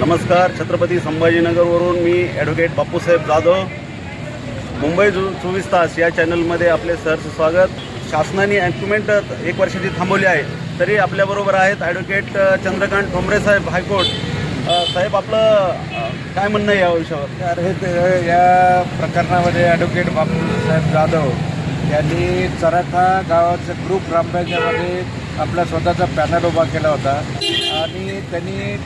नमस्कार छत्रपती संभाजीनगरवरून मी ॲडव्होकेट बापूसाहेब जाधव. मुंबई जो चोवीस तास या चॅनलमध्ये आपले सहर्ष स्वागत. शासनाने ॲक्युमेंट एक वर्षाची थांबवली आहे तरी आपल्याबरोबर आहेत advocate Chandrakant Thombare saheb high court. साहेब आपलं काय म्हणणं आहे या विषयावर? तर हे ते- या प्रकरणामध्ये ॲडव्होकेट बापूसाहेब जाधव यांनी चराठा गावाचं ग्रुप ग्रामपंचायतीमध्ये आपला स्वतःचा पॅनल उभा केला होता. आणि त्यांनी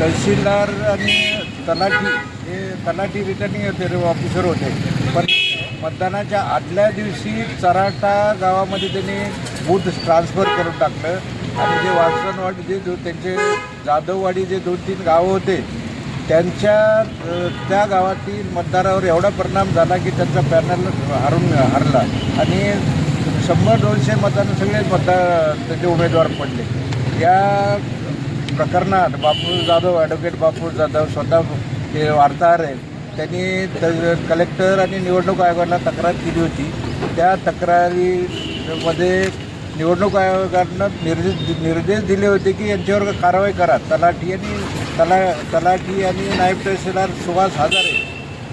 तहसीलदार आणि तलाठी हे तलाठी रिटर्निंग होते ऑफिसर होते. पण मतदानाच्या आदल्या दिवशी चराठा गावामध्ये त्यांनी बूथ ट्रान्सफर करून टाकलं. आणि जे वासनवाडी जे दो त्यांचे जाधववाडी जे दोन तीन गावं होते त्यांच्या त्या गावातील मतदारावर एवढा परिणाम झाला की त्यांचा पॅनल हरून हरला. आणि शंभर दोनशे मतांना सगळे मतदार त्याचे उमेदवार पडले. या प्रकरणात बापू जाधव ॲडव्होकेट बापू जाधव स्वतः हे वार्ताहर आहेत. त्यांनी त कलेक्टर आणि निवडणूक आयोगाला तक्रार केली होती. त्या तक्रारीमध्ये निवडणूक आयोगानं निर्देश निर्देश दिले होते की यांच्यावर कारवाई करा. तलाठी आणि तला तलाठी आणि नायब तहसीलदार सुभाष हजारे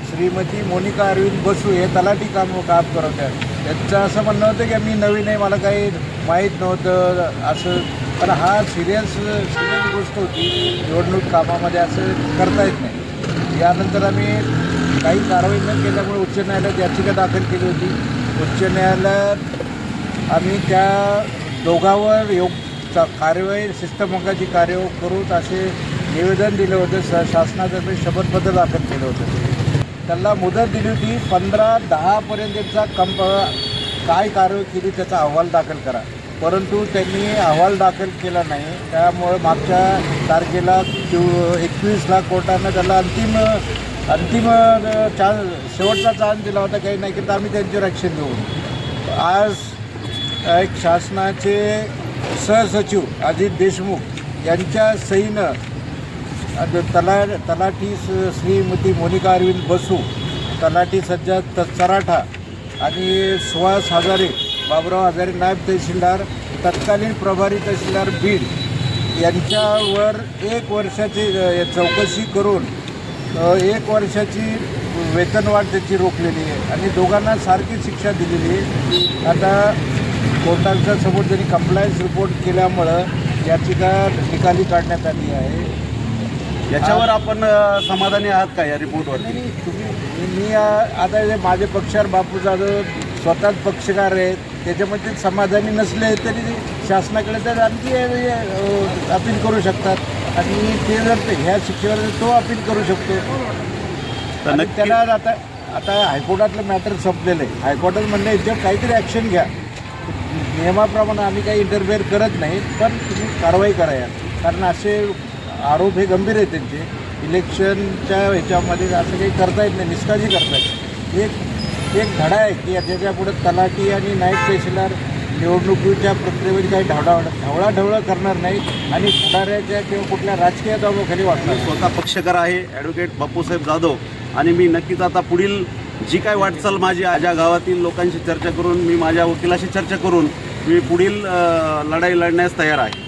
श्रीमती मोनिका अरविंद बसू हे तलाठी काम काम करत आहेत. त्यांचं असं म्हणणं होतं की मी नवीन आहे मला काही माहीत नव्हतं असं. पण हा सिरियस सिरियस गोष्ट होती निवडणूक कामामध्ये असं करता येत नाही. यानंतर आम्ही काही कारवाई न केल्यामुळे उच्च न्यायालयात याचिका दाखल केली होती. उच्च न्यायालयात आम्ही त्या दोघांवर योग चा- कार्यवाही शिस्तभंगाची कार्यवाही करून असे निवेदन दिलं होतं. स शासनातर्फे शपथपत्र दाखल केलं होतं. त्यांना मुदत दिली होती. पंधरा दहापर्यंतचा कंप काय कारवाई केली त्याचा अहवाल दाखल करा. परंतु त्यांनी अहवाल दाखल केला नाही. त्यामुळे मागच्या तारखेला एकवीसला कोर्टानं त्याला अंतिम अंतिम चान्स शेवटचा चान्स दिला होता. काही नाही की तर आम्ही त्यांच्यावर ॲक्शन घेऊ. आज एक शासनाचे सहसचिव अजित देशमुख यांच्या सहीनं तला तलाठी श्रीमती मोनिका अरविंद बसू तलाठी सज्जा त चराठा आणि सुहास हजारे बाबुराव हजारे नायब तहसीलदार तत्कालीन प्रभारी तहसीलदार बीड यांच्यावर एक वर्षाची चौकशी करून एक वर्षाची वेतनवाढ त्याची रोखलेली आहे आणि दोघांना सारखी शिक्षा दिलेली आहे. आता कोर्टांच्या समोर त्यांनी कंप्लायन्स रिपोर्ट केल्यामुळं याचिका निकाली काढण्यात आली आहे. याच्यावर आपण समाधानी आहात का या रिपोर्टवर नाही, तुम्ही मी आ- आता जे माझे पक्षार बापू जाधव स्वतःच पक्षकार आहेत त्याच्यामध्ये समाधानी नसले तरी शासनाकडे तर आणखी अपील करू शकतात. आणि ते जर ते ह्या शिक्षेवर तो अपील करू शकतो तर आणि नक्की त्याला आता आता हायकोर्टातलं मॅटर संपलेलं आहे. हायकोर्टात म्हणलं याच्यावर काहीतरी ॲक्शन घ्या. नियमाप्रमाणे आम्ही काही इंटरफेअर करत नाही पण तुम्ही कारवाई करा यार कारण असे आरोप हे गंभीर आहेत त्यांचे. इलेक्शनच्या ह्याच्यामध्ये असं काही करता येत नाही निष्काळजी करता येत एक एक धडा आहे की त्याच्या पुढे तलाठी आणि नायब तहसीलदार निवडणुकीच्या प्रक्रियेमध्ये काही ढवळा ढवळाढवळं करणार नाही आणि पुढाऱ्याच्या किंवा कुठल्या राजकीय दबावाखाली वाटणार स्वतः पक्षकार आहे ॲडव्होकेट बापूसाहेब जाधव. आणि मी नक्कीच आता पुढील जी काय वाटचाल माझी माझ्या गावातील लोकांशी चर्चा करून मी माझ्या वकिलाशी चर्चा करून मी पुढील लढाई लढण्यास तयार आहे.